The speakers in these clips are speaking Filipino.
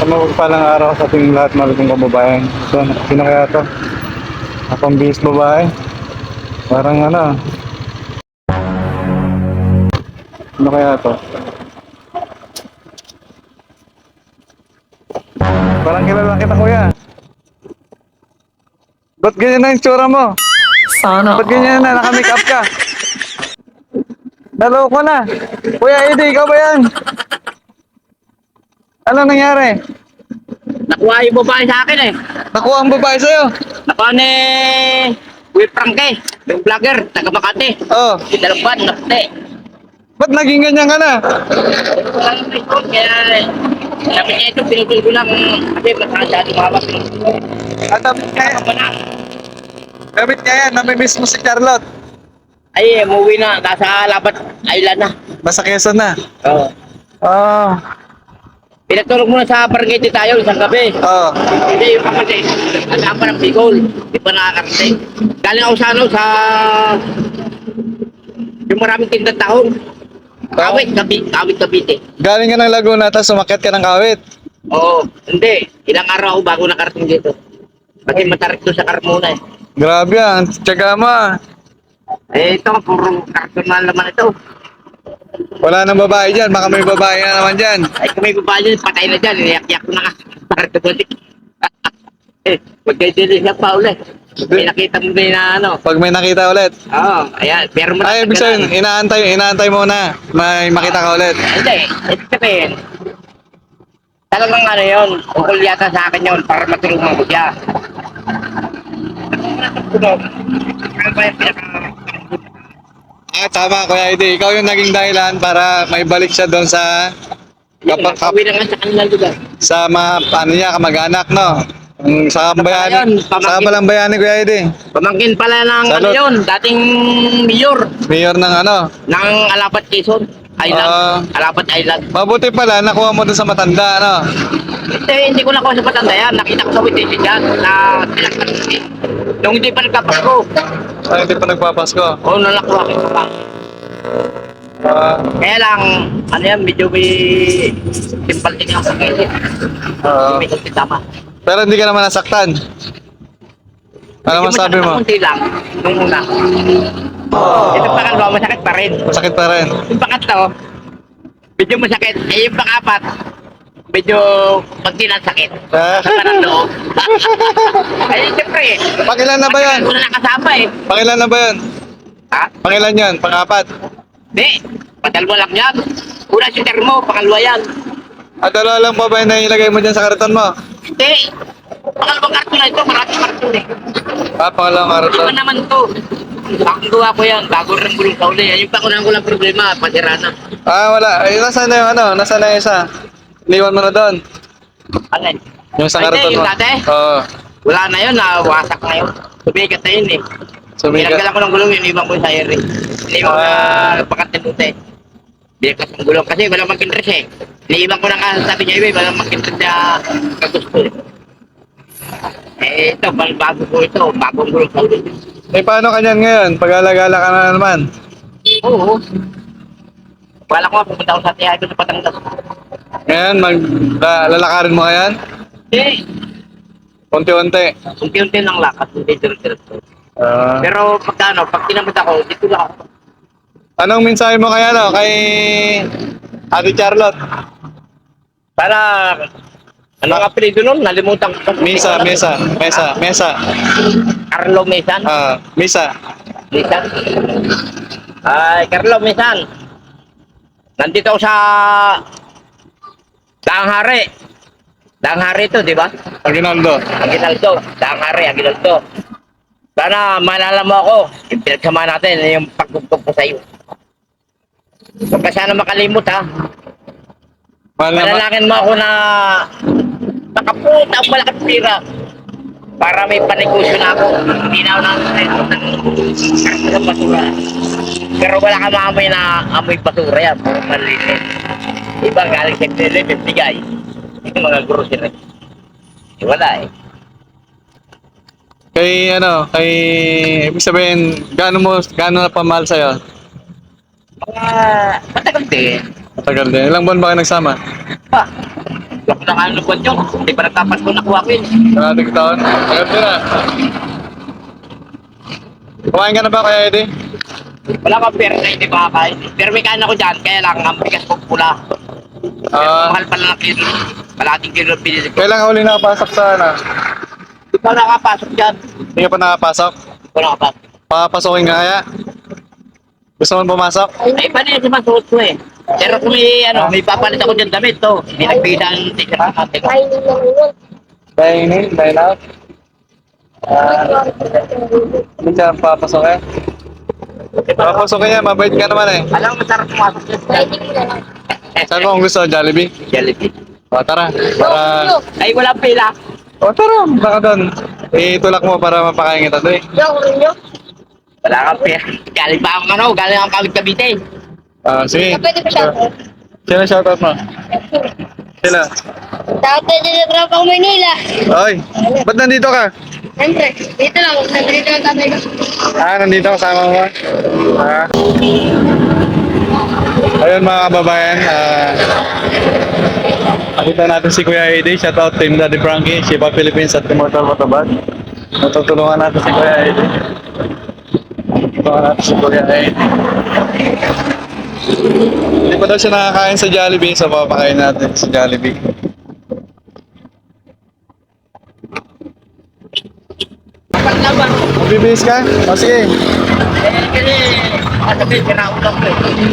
Sa mapagpalang araw sa ating lahat mga kong kababayan. So, sino kaya to? Akong bihis babae. Parang ano. Sino kaya to? Parang kilala kita kuya. Ba't ganyan na yung tsura mo? Sana Ba't ganyan na? Naka-make up ka? Naloko na. Kuya Eddie, ikaw ba yan? Ano nangyari? Nakuha yung babae sa akin eh. Nakuha ang babae sa'yo. Nakuha ni Will Franke, yung vlogger, taga Makati. Oh, Si Dalban, naputi. ba't naging ganyan ka na? Walang record, kaya sabi niya ito, pinutol ko lang kasi pinutol ko. At kaya, pa na. damit kaya, namimiss mo si Charlotte. Ay, umuwi na, nasa Labat Island na. Nasa Quezon na. Oo. Oh, Pinatulog muna sa Barangay tayo isang gabi. oh. Hindi, yung kapatid, alam pa ng Bicol. Di pa nakakarating. Galing ako sa ano, sa... Yung maraming tindang tahong. Kawit, kabi, kawit, kabite. Galing ka ng Laguna, tapos sumakit ka ng kawit. Oo, hindi. Ilang araw ako bago nakarating dito. Kasi matarik to sa Carmona eh. Grabe ah, ang tiyaga mo ah. Eh, ito, puro karton na laman ito. Wala nang babae dyan, baka may babae na naman dyan. Ay, kung may babae dyan, patay na dyan. Iniyak-yak ko na nga. Para tubalik. eh, magkaidilis na pa ulit. May nakita mo din na ano. Pag may nakita ulit. Oo, ayan. Pero mo Ay, ibig sabihin, inaantay, inaantay mo na. May makita ka ulit. Hindi, ibig sabihin, talagang ano yun, ukol yata sa akin yun para matulungan ko siya. Ano ba yung pinaka- Ah, tama, Kuya Eddie. Ikaw yung naging dahilan para may balik siya doon sa kapag kap, Uwi na nga sa kanilang lugar. sa mga ano niya, kamag-anak, no? Ang sa yun? Pamangkin. Sa palang bayani, Kuya Eddie. Pamangkin pala ng ano yun, dating mayor Mayor ng ano. ng Alapat Quezon Island. Ah. Alapat Island. Mabuti pala, nakuha mo doon sa matanda, no? Hindi, hindi ko nakuha sa patanda yan. Nakita ko sa witness dyan na pinagpapalaki. Nung hindi pa nagpapasko. Ay, hindi pa nagpapasko. Oo, nung nakuha ko pa. Ah, Kaya lang, ano yan, medyo may simple din yung pag-isip. ah. May kunti tama. pero hindi ka naman nasaktan. Ano masabi mo? Kunti lang, nung una. Ito pangalawa, masakit pa rin. Masakit pa rin. Yung pangatlo, medyo masakit. Eh, yung pangapat, medyo pagdi ng sakit. Ah. Sa panalo. Ay, siyempre. Pakilan na ba yan? Wala nakasama eh. Pakilan na ba yan? Ha? Pakilan yan? Pangapat? Di, padalwa lang yan. Una si Termo, pangalawa yan. At dalawa lang pa ba yung nailagay mo dyan sa karton mo? Hindi. Pangalawang karton na ito, maraming karton eh. Ah, pangalawang karton. naman to. Bagong gawa ko yan, bago rin gulong sa uli. Yung pakunan ko lang problema, pasira na. Ah, wala. Ay, nasaan na yung ano? Nasaan na yung isa? Iniwan mo na doon. Ano yun? Yung sa Ay, karton mo. yung dati? Oo. Wala na yun, nawasak na yun. Sumikat na yun eh. Sumigat. Binagdala ko ng gulong yun, ibang ko sa air eh. Iniwan ko Ah. na pakatindute. Binagkas ng gulong kasi walang mag-interest eh. Iniiwan ko na nga sabi niya, eh, walang mag-interest na kagusto eh. Eh, ito, bago ko ito, bagong sa ulit. Eh, paano kanyan ngayon? Pag-alagala ka na naman. Oo. Wala ko nga pumunta ako sa tiyahay ko sa Patangas. Ngayon, mag la- lalakarin mo ngayon? Eh, Unti-unti. unti-unti lang lakad, hindi diretso. Ah. Pero pagka ano, pag tinamad ako, dito lang ako. anong mensahe mo kaya no? Kay Ate Charlotte? Para, ano ang apelido nun? Nalimutan ko. Misa, mesa, mesa, mesa. Carlo Mesan. Ah, misa. Mesan. Ay, Carlo Mesan. Nandito ako sa Daang Hari. Daang Hari ito, di ba? Aguinaldo. Aguinaldo. Daang Hari, Aguinaldo. Sana maalala mo ako. Yung pinagsama natin, yung pagtugtog ko sa iyo. Huwag ka sana makalimot ha. Mahal na ma- Manalangin mo ako na nakaputa ang malaking pira para may panegosyo na ako. Hindi na ako na ng karto ng basura. Pero wala ka maamoy na amoy basura yan. Puro malinis. Iba galing sa Pili, may bigay. Yung mga grocery. Eh, wala eh. Kay ano, kay ibig sabihin, gaano mo gaano na pamahal sa'yo? Mga matagal din. Matagal din. Ilang buwan ba kayo nagsama? Pa. Tapos na ng buwan yun. Hindi pa nagtapas ko nakuha ko yun. Karating taon. Tagal ko na. Kumain ka na ba kaya Eddie? Wala kang pera na hindi makakain. Pero may kain ako dyan, kaya lang ang bigas ko pula. Ah, mahal pala ng kilo. Kalating kilo ang pinili ko. kailan ka huli nakapasok sa ano? Di pa nakapasok dyan. Hindi ka pa nakapasok? Di pa nakapasok. Papasokin ka kaya? Gusto mo pumasok? Ay, iba na yung sumasukot ko eh. Pero kung may, ano, may papalit ako dyan damit to. May nagbida ang yun. Dine in, dine out? Ah, hindi ka papasok eh. Papasok niya, mabait ka naman eh. Alam mo, masarap pumasok dyan. Saan mo kung gusto? Jollibee? Jollibee. O tara, para... Ay, walang pila. O tara, baka doon. Itulak mo para mapakain kita doon eh. Wala kang pera. Galing pa akong ano, galing akong kawit Cavite. Ah, sige. Pwede ba siya? Sino shoutout mo? Sila. Dati din na ako Manila. Oy, ba't nandito ka? Siyempre, dito lang. Nandito lang tatay ko. Ah, nandito kasama mo. Ah. Ayun mga kababayan, ah nakita natin si Kuya Eddie. Shoutout Team Daddy Frankie, Shiba Philippines at Immortal Motobat. Natutulungan natin si Kuya Eddie. Tulungan natin si Kuya Eddie. Hindi pa daw siya nakakain sa Jollibee, so papakain natin sa Jollibee. Kapag naman. Bibis ka? O sige.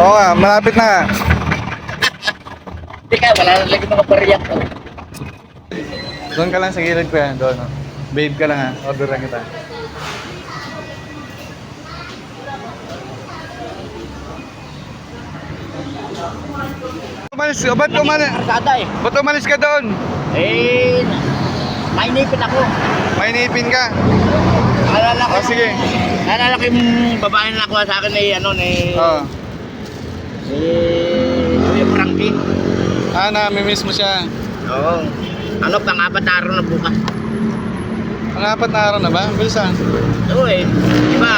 Oo nga, malapit na nga. Hindi kaya, wala na lagi mga pariyak. Doon ka lang sa gilid ko yan, doon. Babe ka lang ha, order lang kita. Umalis ka, ba't umalis, Karsada eh. ba't umalis ka doon? Eh, mainipin ako. May inipin ka. Naalala ko, O sige. naalala ko yung babae na nakuha sa akin ni, ano, ni, Oo. ni, Kuya Frankie. Ah, namimiss mo siya. Oo. Ano, pang-apat na araw na bukas. Ang apat na araw na ba? Bilisan. Oo eh. Diba?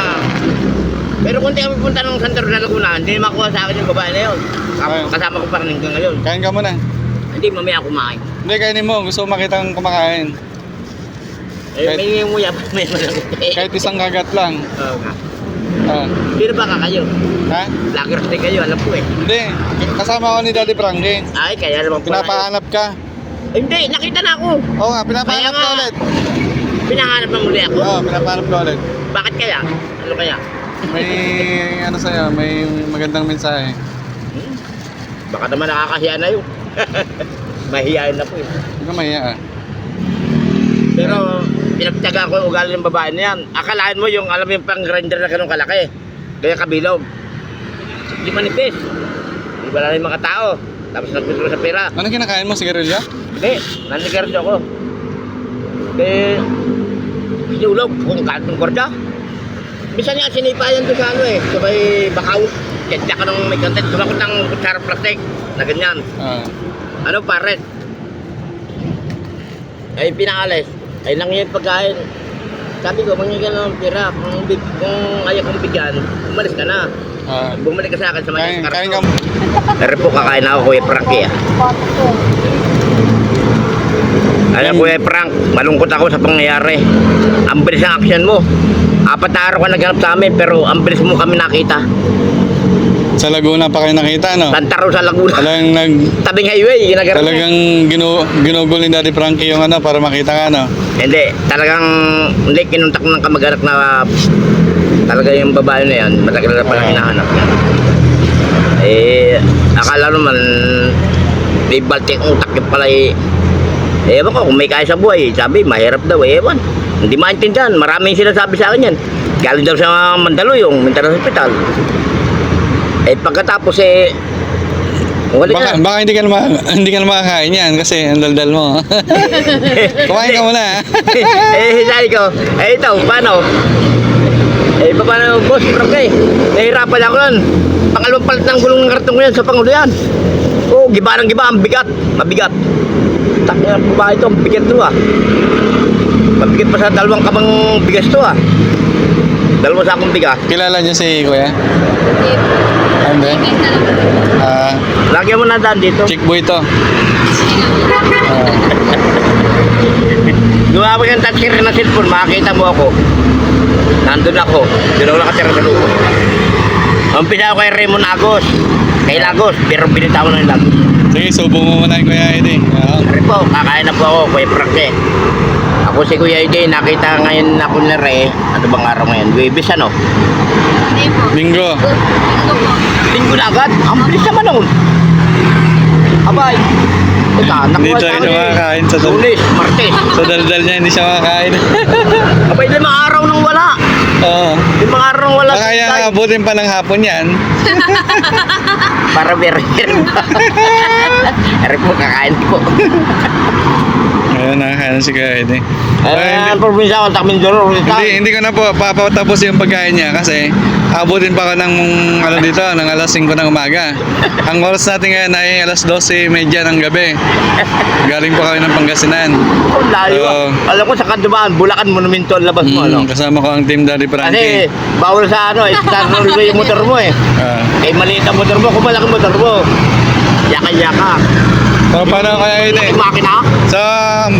Pero kung di kami punta ng Santa Rosa Laguna, hindi makuha sa akin yung babae na yun. Ayun. Kasama ko pa rin hanggang ngayon. Kain ka muna. Hindi mamaya kumain. Hindi, kainin mo. Gusto ko makita kang kumakain. Eh, Kahit- may nguya pa, malamit eh. Kahit isang kagat lang. Oo nga. Ah. Sino ba ka kayo? Ha? Vloggers din kayo, alam ko eh. Hindi. Kasama ko ni Daddy Frankie. Ay, kaya naman pala. Pinapahanap ka. Eh, hindi, nakita na ako. Oo nga, pinapahanap Kaya ka nga. ulit. Pinahanap na muli ako. Oo, pinapahanap ka ulit. Bakit kaya? Ano kaya? May ano sa'yo, may magandang mensahe. Hmm? Baka naman nakakahiya na yun. Mahihayin na po eh. Hindi ka mahiya ah. Pero pinagtaga ko yung ugali ng babae na yan. Akalain mo yung alam yung pang grinder na ganun kalaki. Kaya kabilog. Di manipis. Di ba na yung mga tao. Tapos nagpintro sa pera. Ano kinakain mo, sigarilyo? Hindi, nanigardo ako. Eh, sinulog kung kantong korda. Bisa niya sinipayan doon sa ano eh. Sa may bakaw. Kaya ka nung may content. Sumakot ng kutsara plastic na ganyan. Ah. Ano paret? Ay pinaalis. Ay nangyay pagkain. Sabi ko, mangyay ka ng pera. Kung, big, kung ayaw kong bigyan, umalis ka na. Ah. Bumalik ka sa akin sa Kain, may kain ka. Pero po kakain ako Kuya Frankie ah. Alam Kuya Frank, malungkot ako sa pangyayari. Ang bilis ng action mo. Apat na araw ka naghanap sa amin pero ang bilis mo kami nakita. Sa Laguna pa kayo nakita, no? Santa Rosa, Laguna. Talagang nag... Tabing highway, ginagarap Talagang ginu, ginugol ni Daddy Frankie yung ano para makita ka, no? Hindi, talagang hindi kinuntak ng kamag-anak na talaga yung babae na yan, matagal na palang hinahanap niya. Eh, akala naman may baltik utak yung pala eh. Eh, ewan ko, kung may kaya sa buhay, sabi, mahirap daw, eh, ewan. Hindi maintindihan, maraming sinasabi sa akin yan. Galing daw sa Mandaluyong, mental hospital. Eh, pagkatapos eh, wala Baka, baka hindi ka na, ma- hindi ka na makakain yan kasi ang daldal mo. Kumain ka muna. eh, sabi ko, eh ito, paano? Eh, paano, boss, bro, eh. Nahirapan ako nun. Pangalawang palit ng gulong ng kartong ko yan sa Pangulo yan. Oo, giba ng giba, ang bigat. Mabigat. Takya ng babae ito, ang bigat to ah. Mabigat pa sa dalawang kabang bigas to ah. Dalawang sakong bigas. Kilala niyo si Kuya? Then, ah, Lagyan mo na daan dito. chick boy to. Ah, Gumamit ng touchscreen na cellphone, makakita mo ako. Nandun ako. Doon ako nakatira sa loob. Umpisa ako kay Raymond Agos. Kay Lagos, pero binitawan ng Lagos. sige, subo mo muna yung Kuya Eddie. Ah, Ari po, kakain na po ako, Kuya Frank eh. Ako si Kuya AJ, nakita ngayon ako na Re. Ano bang araw ngayon? Webis ano? Hindi po. Bingo. Ito po. Linggo na agad? Ang bilis naman nun. Abay. Teka, nakuha Dito sa siya akin. makakain sa dal- Lunes, Martes. Sa daldal niya, hindi siya makakain. Abay, limang araw nang wala. Oo. Limang araw nang wala. Baka kaya abutin pa ng hapon yan. Para meron. Ari po, kakain po. Ayun, nakakain si Kuya Eddie. Ay, Eh, hindi, probinsya ko, Takmindoro. hindi, hindi ko na po papatapos yung pagkain niya kasi abutin pa ako ng ano dito, ng alas 5 ng umaga. Ang oras natin ngayon ay alas 12.30 ng gabi. Galing pa kami ng Pangasinan. Oh, layo. Oo. ah. Alam ko sa Kandumaan, Bulacan Monumento ang labas mo, ano? Mm, kasama ko ang team Daddy Kasi, Frankie. bawal sa ano, start yung motor mo eh. Ah. Eh, maliit ang motor mo, kung malaki motor mo. Yaka-yaka. So, paano kaya Laki Eddie? makina. So,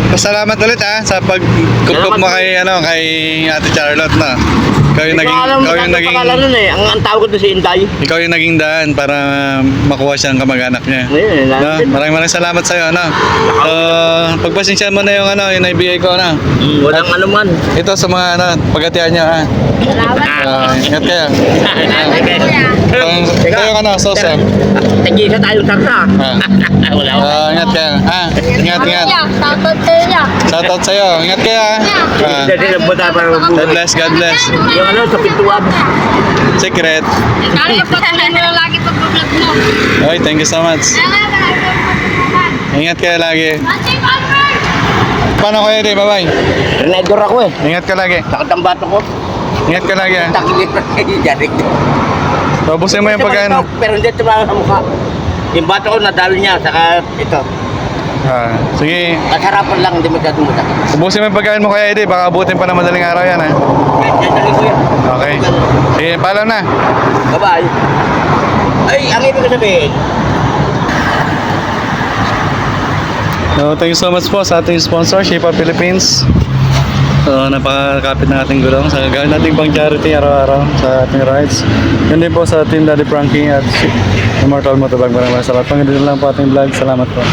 pasalamat ulit ha sa pagkukup mo kay ano kay Ate Charlotte na. Ikaw yung naging ko alam ikaw yung ang naging pangalan nun eh. Ang, ang tawag ko doon si Inday. ikaw yung naging daan para makuha siyang kamag-anak niya. Ayun, No, maraming maraming salamat sa iyo ano. So, pagpasensya mo na yung ano, yung naibigay ko na. Mm, walang ano man. Ito sa mga ano, pagatian niyo ha. Salamat. Uh, ingat kayo. Ito yung ano, sauce. ah. Tag-isa tayong sarsa. Ah. Wala ko. Ah, ingat kayo. Ha, ingat, ingat. Shoutout sa'yo niya. Ingat kayo ha. God bless, God bless. Yung ano, sa pintuan. Secret. Kaya patuloy mo lang lagi pag-vlog mo. Okay, thank you so much. Ingat kayo lagi. Paano kayo di? Bye-bye. Renedor ako eh. Ingat ka lagi. Sakit ang bato ko. Ingat ka lagi. ah. Takilip na kayo dyan. Pabusin mo yung pagkain. Pero hindi tumama sa mukha. Yung bato ko nadalo niya, saka ito. Ah, sige. Kasarapan lang, hindi masyadong masakit. Ubusin mo yung pagkain mo kaya di. Baka abutin pa ng madaling araw yan ha. Yan. Okay. Sige, paalam na. Bye-bye. Ay, ang ibig ko sabihin, So, thank you so much po sa ating sponsor, Up Philippines. So, napakakapit ng ating gulong. Sa gawin nating pang charity araw-araw sa ating rides. Yun din po sa Team Daddy Frankie at Immortal Motovlog. Maraming maraming salamat. Panginoon lang po ating vlog. Salamat po.